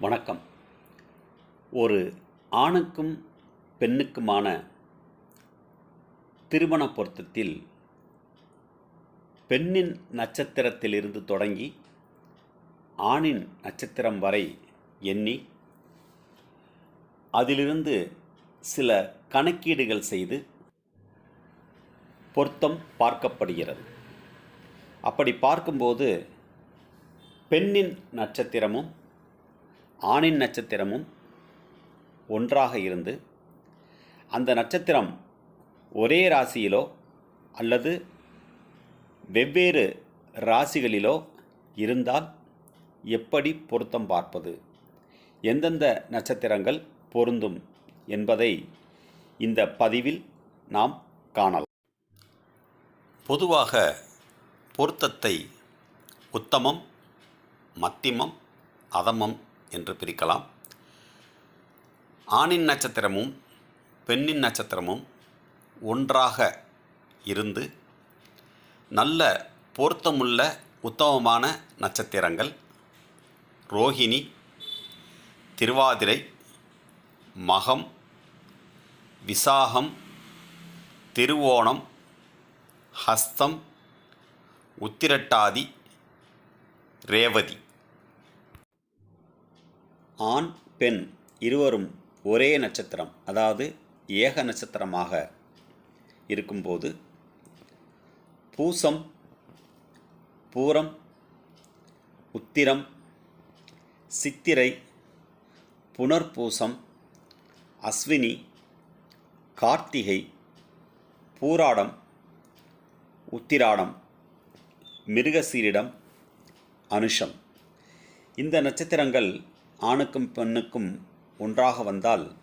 வணக்கம். ஒரு ஆணுக்கும் பெண்ணுக்குமான திருமண பொருத்தத்தில் பெண்ணின் நட்சத்திரத்திலிருந்து தொடங்கி ஆணின் நட்சத்திரம் வரை எண்ணி அதிலிருந்து சில கணக்கீடுகள் செய்து பொருத்தம் பார்க்கப்படுகிறது. அப்படி பார்க்கும்போது பெண்ணின் நட்சத்திரமும் ஆணின் நட்சத்திரமும் ஒன்றாக இருந்து அந்த நட்சத்திரம் ஒரே ராசியிலோ அல்லது வெவ்வேறு ராசிகளிலோ இருந்தால் எப்படி பொருத்தம் பார்ப்பது? எந்தெந்த நட்சத்திரங்கள் பொருந்தும் என்பதை இந்த பதிவில் நாம் காணலாம். பொதுவாக பொருத்தத்தை உத்தமம் மத்திமம் அதமம் என்று பிரிக்கலாம். ஆணின் நட்சத்திரமும் பெண்ணின் நட்சத்திரமும் ஒன்றாக இருந்து நல்ல பொருத்தமுள்ள உத்தமமான நட்சத்திரங்கள். ரோஹிணி திருவாதிரை மகம் விசாகம் திருவோணம் ஹஸ்தம் உத்திரட்டாதி ரேவதி. ஆண் பெண் இருவரும் ஒரே நட்சத்திரம் அதாவது ஏக நட்சத்திரமாக இருக்கும்போது பூசம் பூரம் உத்திரம் சித்திரை புனர்பூசம் அஸ்வினி கார்த்திகை பூராடம் உத்திராடம் மிருகசீரிடம் அனுஷம். இந்த நட்சத்திரங்கள் ஆணுக்கும் பெண்ணுக்கும் ஒன்றாக வந்தால்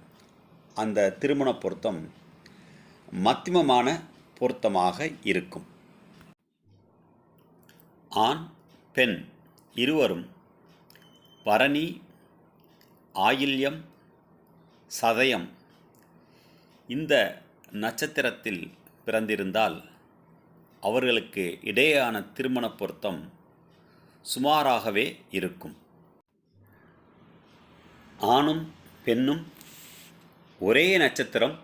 அந்த திருமண பொருத்தம் மத்தியமமான பொருத்தமாக இருக்கும். ஆண் பெண் இருவரும் பரணி ஆயில்யம் சதயம் இந்த நட்சத்திரத்தில் பிறந்திருந்தால் அவர்களுக்கு இடையேயான திருமண பொருத்தம் சுமாராகவே இருக்கும். ஆணும் பெண்ணும் ஒரே நட்சத்திரம்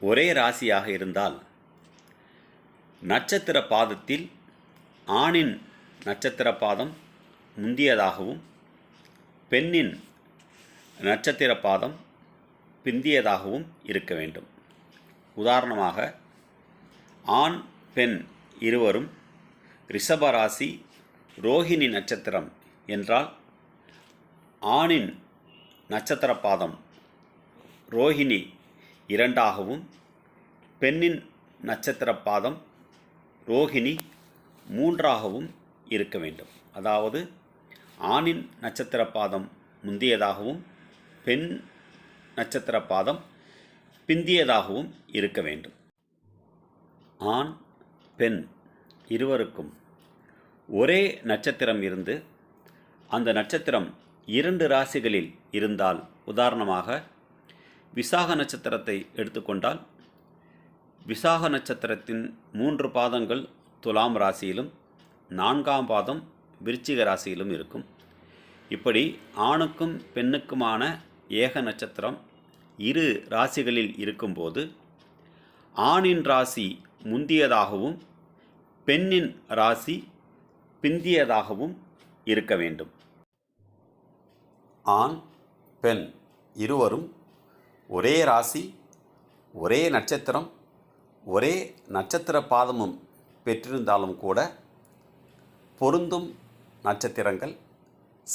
ஒரே ராசியாக இருந்தால் நட்சத்திர பாதத்தில் ஆணின் நட்சத்திர பாதம் முந்தியதாகவும் பெண்ணின் நட்சத்திர பாதம் பிந்தியதாகவும் இருக்க வேண்டும். உதாரணமாக ஆண் பெண் இருவரும் ரிஷபராசி ரோஹிணி நட்சத்திரம் என்றால் ஆணின் நட்சத்திர பாதம் ரோஹிணி இரண்டாகவும் பெண்ணின் நட்சத்திர பாதம் ரோஹிணி மூன்றாகவும் இருக்க வேண்டும். அதாவது ஆணின் நட்சத்திர பாதம் முந்தியதாகவும் பெண் நட்சத்திர பாதம் பிந்தியதாகவும் இருக்க வேண்டும். ஆண் பெண் இருவருக்கும் ஒரே நட்சத்திரம் இருந்து அந்த நட்சத்திரம் இரண்டு ராசிகளில் இருந்தால் உதாரணமாக விசாக நட்சத்திரத்தை எடுத்துக்கொண்டால் விசாக நட்சத்திரத்தின் மூன்று பாதங்கள் துலாம் ராசியிலும் நான்காம் பாதம் விருச்சிக ராசியிலும் இருக்கும். இப்படி ஆணுக்கும் பெண்ணுக்குமான ஏக நட்சத்திரம் இரு ராசிகளில் இருக்கும்போது ஆணின் ராசி முந்தியதாகவும் பெண்ணின் ராசி பிந்தியதாகவும் இருக்க வேண்டும். ஆண் பெண் இருவரும் ஒரே ராசி ஒரே நட்சத்திரம் ஒரே நட்சத்திர பாதமும் பெற்றிருந்தாலும் கூட பொருந்தும் நட்சத்திரங்கள்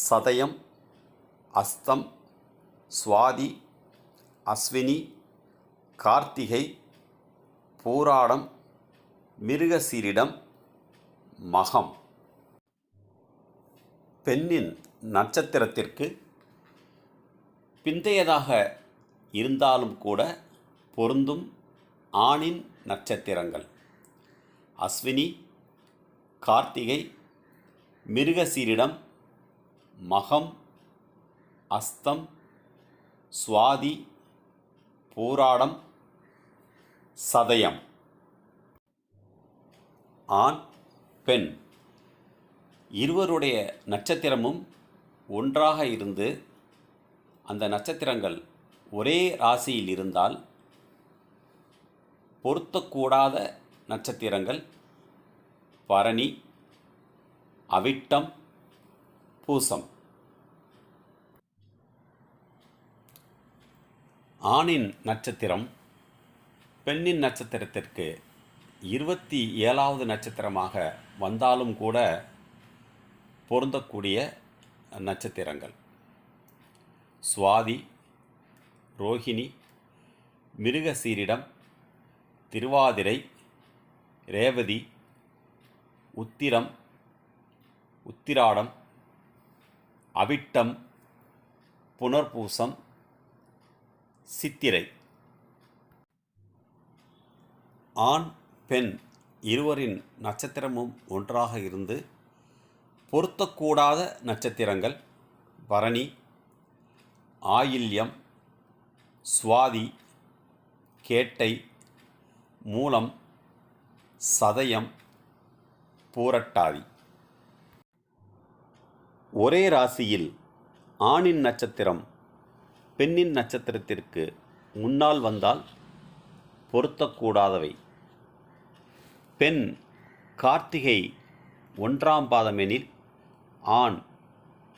சதயம் அஸ்தம் சுவாதி அஸ்வினி கார்த்திகை பூராடம் மிருகசீரிடம் மகம். பெண்ணின் நட்சத்திரத்திற்கு பிந்தையதாக இருந்தாலும் கூட பொருந்தும் ஆணின் நட்சத்திரங்கள். அஸ்வினி கார்த்திகை மிருகசீரிடம் மகம் அஸ்தம் சுவாதி பூராடம் சதயம். ஆண் பெண். இருவருடைய நட்சத்திரமும் ஒன்றாக இருந்து அந்த நட்சத்திரங்கள் ஒரே ராசியில் இருந்தால் பொருத்தக்கூடாத நட்சத்திரங்கள். பரணி அவிட்டம் பூசம். ஆணின் நட்சத்திரம் பெண்ணின் நட்சத்திரத்திற்கு இருபத்தி ஏழாவது நட்சத்திரமாக வந்தாலும் கூட பொருந்தக்கூடிய நட்சத்திரங்கள். சுவாதி ரோஹிணி மிருகசீரிடம் திருவாதிரை ரேவதி உத்திரம் உத்திராடம் அவிட்டம் புனர்பூசம் சித்திரை. ஆண் பெண் இருவரின் நட்சத்திரமும் ஒன்றாக இருந்து பொருத்தக்கூடாத நட்சத்திரங்கள் பரணி ஆயில்யம் சுவாதி கேட்டை மூலம் சதயம் பூரட்டாதி. ஒரே ராசியில் ஆணின் நட்சத்திரம் பெண்ணின் நட்சத்திரத்திற்கு முன்னால் வந்தால் பொருத்தக்கூடாதவை. பெண் கார்த்திகை ஒன்றாம் பாதமெனில் ஆண்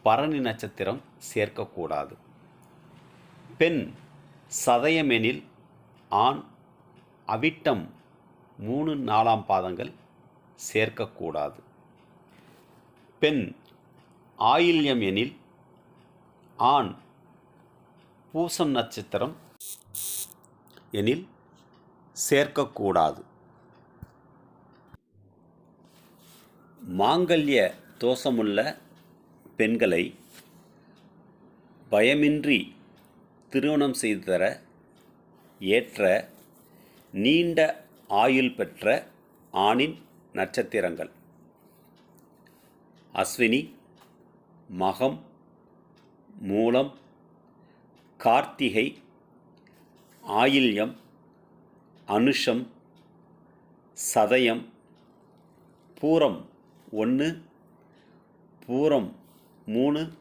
பரணி நட்சத்திரம் சேர்க்கக்கூடாது. பெண் சதயமெனில் ஆண் அவிட்டம் மூணு நாலாம் பாதங்கள் சேர்க்கக்கூடாது. பெண் ஆயில்யம் எனில் ஆண் பூசம் நட்சத்திரம் எனில் சேர்க்கக்கூடாது. மாங்கல்ய தோஷமுள்ள பெண்களை பயமின்றி திருமணம் செய்து தர ஏற்ற நீண்ட ஆயுள் பெற்ற ஆணின் நட்சத்திரங்கள். அஸ்வினி மகம் மூலம் கார்த்திகை ஆயில்யம் அனுஷம் சதயம் பூரம் ஒன்று பூரம் மூணு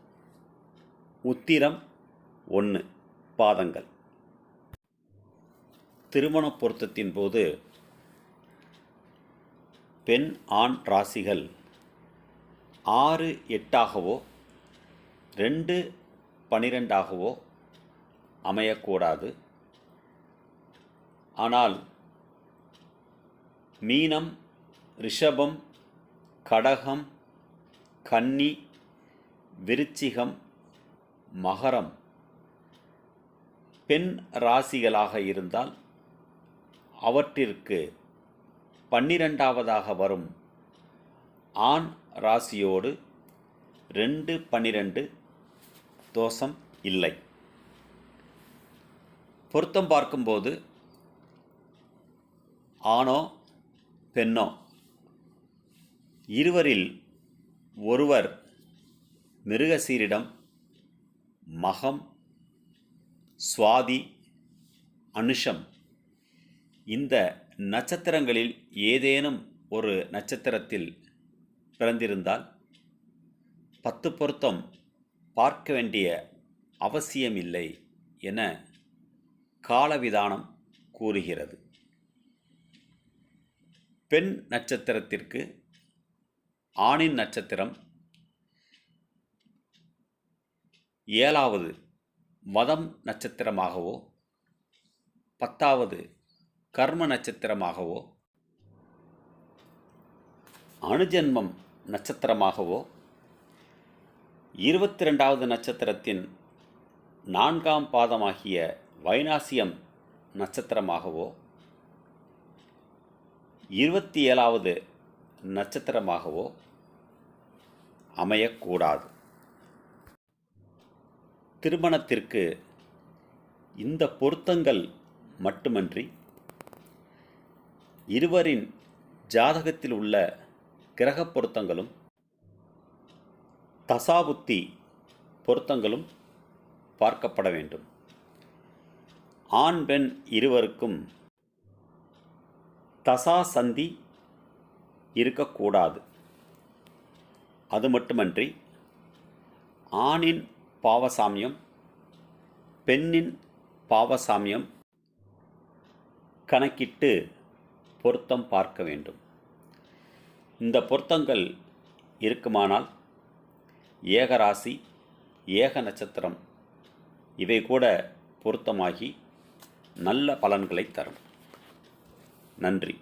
உத்திரம் ஒன்று பாதங்கள். திருமண பொருத்தத்தின் போது பெண் ஆண் ராசிகள் ஆறு எட்டாகவோ ரெண்டு பனிரெண்டாகவோ அமையக்கூடாது. ஆனால் மீனம் ரிஷபம் கடகம் கன்னி விருச்சிகம் மகரம் பெண் ராசிகளாக இருந்தால் அவற்றிற்கு பன்னிரெண்டாவதாக வரும் ஆண் ராசியோடு ரெண்டு பன்னிரெண்டு தோஷம் இல்லை. பொருத்தம் பார்க்கும்போது ஆணோ பெண்ணோ இருவரில் ஒருவர் மிருகசீரிடம் மகம் சுவாதி அனுஷம். இந்த நட்சத்திரங்களில் ஏதேனும் ஒரு நட்சத்திரத்தில் பிறந்திருந்தால் பத்து பொருத்தம் பார்க்க வேண்டிய அவசியமில்லை என காலவிதானம் கூறுகிறது. பெண் நட்சத்திரத்திற்கு ஆணின் நட்சத்திரம் ஏழாவது மதம் நட்சத்திரமாகவோ பத்தாவது கர்ம நட்சத்திரமாகவோ அணுஜன்மம் நட்சத்திரமாகவோ இருபத்தி ரெண்டாவது நட்சத்திரத்தின் நான்காம் பாதமாகிய வைனாசியம் நட்சத்திரமாகவோ இருபத்தி ஏழாவது நட்சத்திரமாகவோ அமையக்கூடாது. திருமணத்திற்கு இந்த பொருத்தங்கள் மட்டுமன்றி இருவரின் ஜாதகத்தில் உள்ள கிரக பொருத்தங்களும் தசாபுத்தி பொருத்தங்களும் பார்க்கப்பட வேண்டும். ஆண் பெண் இருவருக்கும் தசா சந்தி இருக்கக்கூடாது. அது மட்டுமன்றி ஆணின் பாவசாமியம் பெண்ணின் பாவசாமியம் கணக்கிட்டு பொருத்தம் பார்க்க வேண்டும். இந்த பொருத்தங்கள் இருக்குமானால் ஏகராசி ஏக நட்சத்திரம் இவை கூட பொருத்தமாகி நல்ல பலன்களை தரும். நன்றி.